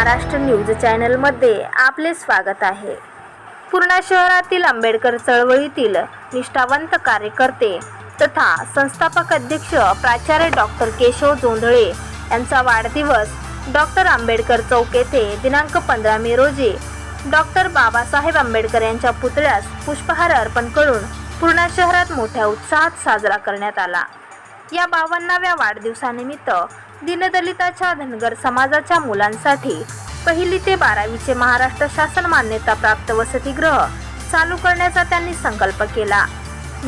Maharashtra news चॅनलमध्ये आपले स्वागत आहे. पूर्णा शहरातील आंबेडकर चळवळीतील निष्ठावंत कार्यकर्ते तथा संस्थापक अध्यक्ष प्राचार्य डॉक्टर केशव जोंधळे यांचा वाढदिवस डॉक्टर आंबेडकर चौक येथे दिनांक पंधरा मे रोजी डॉक्टर बाबासाहेब आंबेडकर यांच्या पुतळ्यास पुष्पहार अर्पण करून पूर्णा शहरात मोठ्या उत्साहात साजरा करण्यात आला. या बावन्नाव्या वाढदिवसानिमित्त दीनदलिताच्या धनगर समाजाच्या मुलांसाठी पहिली ते बारावीचे महाराष्ट्र शासन मान्यता प्राप्त वसतिगृह चालू करण्याचा त्यांनी संकल्प केला.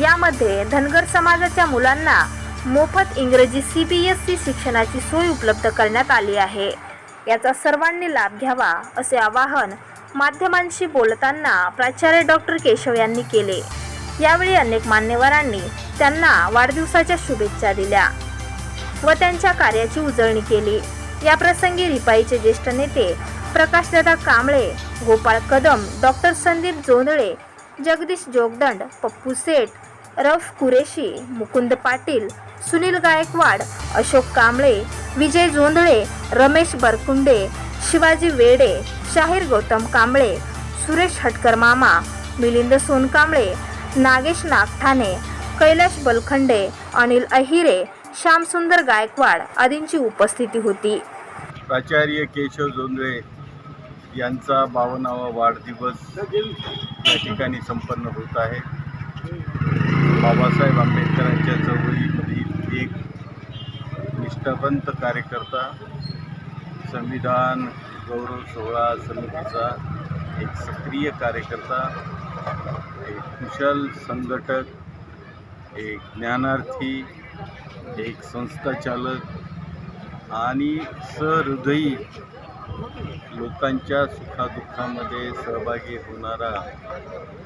यामध्ये धनगर समाजाच्या मुलांना मोफत इंग्रजी सी बी एस सी शिक्षणाची सोय उपलब्ध करण्यात आली आहे. याचा सर्वांनी लाभ घ्यावा असे आवाहन माध्यमांशी बोलताना प्राचार्य डॉक्टर केशव यांनी केले. यावेळी अनेक मान्यवरांनी त्यांना वाढदिवसाच्या शुभेच्छा दिल्या. व त्यांच्या कार्याची उजळणी केली. या प्रसंगी रिपाईचे ज्येष्ठ नेते प्रकाशदादा कांबळे गोपाळ कदम डॉक्टर संदीप जोंधळे जगदीश जोगदंड पप्पू सेठ रफ कुरेशी मुकुंद पाटील सुनील गायकवाड अशोक कांबळे विजय जोंधळे रमेश बरकुंडे शिवाजी वेडे शाहीर गौतम कांबळे सुरेश हटकर मामा मिलिंद सोनकांबळे नागेश नागठाणे कैलाश बलखंडे अनिल अहिरे श्यामसुंदर गायकवाड आदींची उपस्थिती होती. प्राचार्य केशव जोंधळे यांचा बावनावा वाढदिवस या ठिकाणी संपन्न होत आहे. बाबासाहेब आंबेडकरांच्या चळवळीमधील एक निष्ठावंत कार्यकर्ता संविधान गौरव सोहळा समितीचा एक सक्रिय कार्यकर्ता एक कुशल संघटक एक ज्ञानार्थी एक संस्थाचालक आणि सहृदयी लोकांच्या सुखादुःखामध्ये सहभागी होणारा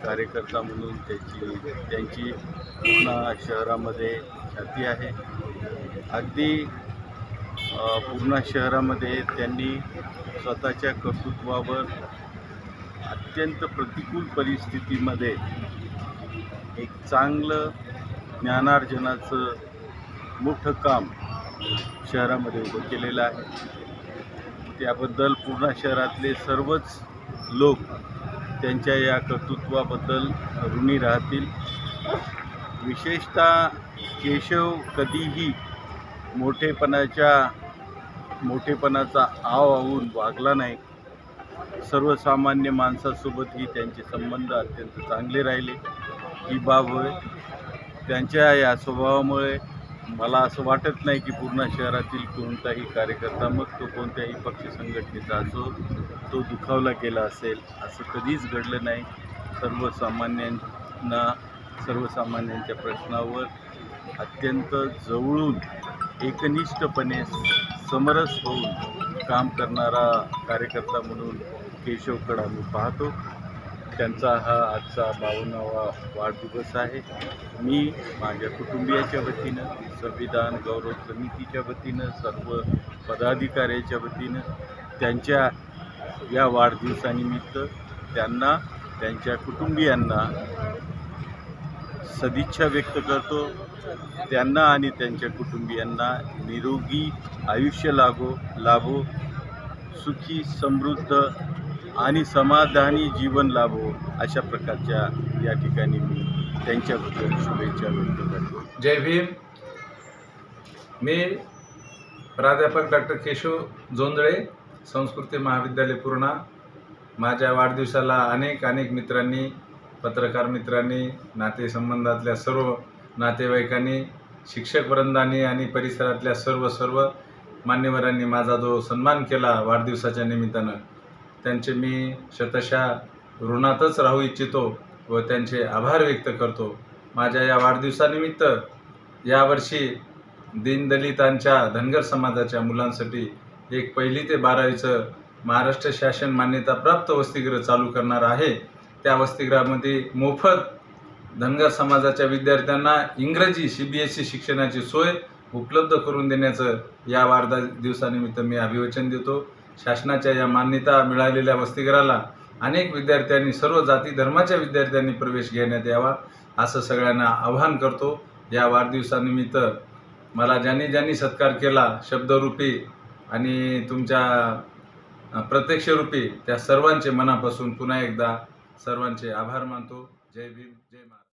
कार्यकर्ता म्हणून त्याची त्यांची पूर्णा शहरामध्ये ख्याती आहे. अगदी पूर्ण पूर्णा शहरामध्ये त्यांनी स्वतःच्या कर्तृत्वावर अत्यंत प्रतिकूल परिस्थितीमध्ये एक चांगलं ज्ञानार्जनाचं मोठं काम शहरामध्ये उभं केलेलं आहे. त्याबद्दल पूर्णा शहरातले सर्वच लोक त्यांच्या या कर्तृत्वाबद्दल ऋणी राहतील. विशेषतः केशव कधीही मोठेपणाच्या मोठेपणाचा आव आवून वागला नाही. सर्वसामान्य माणसासोबतही त्यांचे संबंध अत्यंत चांगले राहिले. ही बाब होय. त्यांच्या या स्वभावामुळे मला असं वाटत नाही की पूर्ण शहरातील कोणताही कार्यकर्ता मग तो कोणत्याही पक्ष संघटनेचा असो तो दुखावला गेला असेल असं कधीच घडलं नाही. सर्वसामान्यांना सर्वसामान्यांच्या प्रश्नावर अत्यंत जवळून एकनिष्ठपणे समरस होऊन काम करणारा कार्यकर्ता म्हणून केशवकडं आम्ही पाहतो. त्यांचा हा आजचा बावन्नावा वाढदिवस आहे. मी माझ्या कुटुंबियाच्या वतीनं संविधान गौरव समितीच्या वतीनं सर्व पदाधिकाऱ्याच्या वतीनं त्यांच्या या वाढदिवसानिमित्त त्यांना त्यांच्या कुटुंबियांना सदिच्छा व्यक्त करतो. त्यांना आणि त्यांच्या कुटुंबियांना निरोगी आयुष्य लागो लाभो सुखी समृद्ध आणि समाधानी जीवन लाभो अशा प्रकारच्या या ठिकाणी मी त्यांच्याबद्दल शुभेच्छा व्यक्त करतो. जय भीम. मी प्राध्यापक डॉक्टर केशव जोंदळे संस्कृती महाविद्यालय पूर्णा. माझ्या वाढदिवसाला अनेक अनेक मित्रांनी पत्रकार मित्रांनी नातेसंबंधातल्या सर्व नातेवाईकांनी शिक्षकवृंदांनी आणि परिसरातल्या सर्व सर्व मान्यवरांनी माझा जो सन्मान केला वाढदिवसाच्या निमित्तानं त्यांचे मी शतशा ऋणातच राहू इच्छितो व त्यांचे आभार व्यक्त करतो. माझ्या या वाढदिवसानिमित्त यावर्षी दीनदलितांच्या धनगर समाजाच्या मुलांसाठी एक पहिली ते बारावीचं महाराष्ट्र शासन मान्यताप्राप्त वसतिगृह चालू करणार आहे. त्या वसतिगृहामध्ये मोफत धनगर समाजाच्या विद्यार्थ्यांना इंग्रजी सी बी एस सी शिक्षणाची सोय उपलब्ध करून देण्याचं या वाढदा दिवसानिमित्त मी अभिवचन देतो. शासनाच्या या मान्यता मिळालेल्या वसतिगृहाला अनेक विद्यार्थ्यांनी सर्व जाती धर्माच्या विद्यार्थ्यांनी प्रवेश घेण्यात यावा असं सगळ्यांना आवाहन करतो. या वाढदिवसानिमित्त मला ज्यांनी ज्यांनी सत्कार केला शब्दरूपी आणि तुमच्या प्रत्यक्षरूपी त्या सर्वांचे मनापासून पुन्हा एकदा सर्वांचे आभार मानतो. जय भीम जय महाराज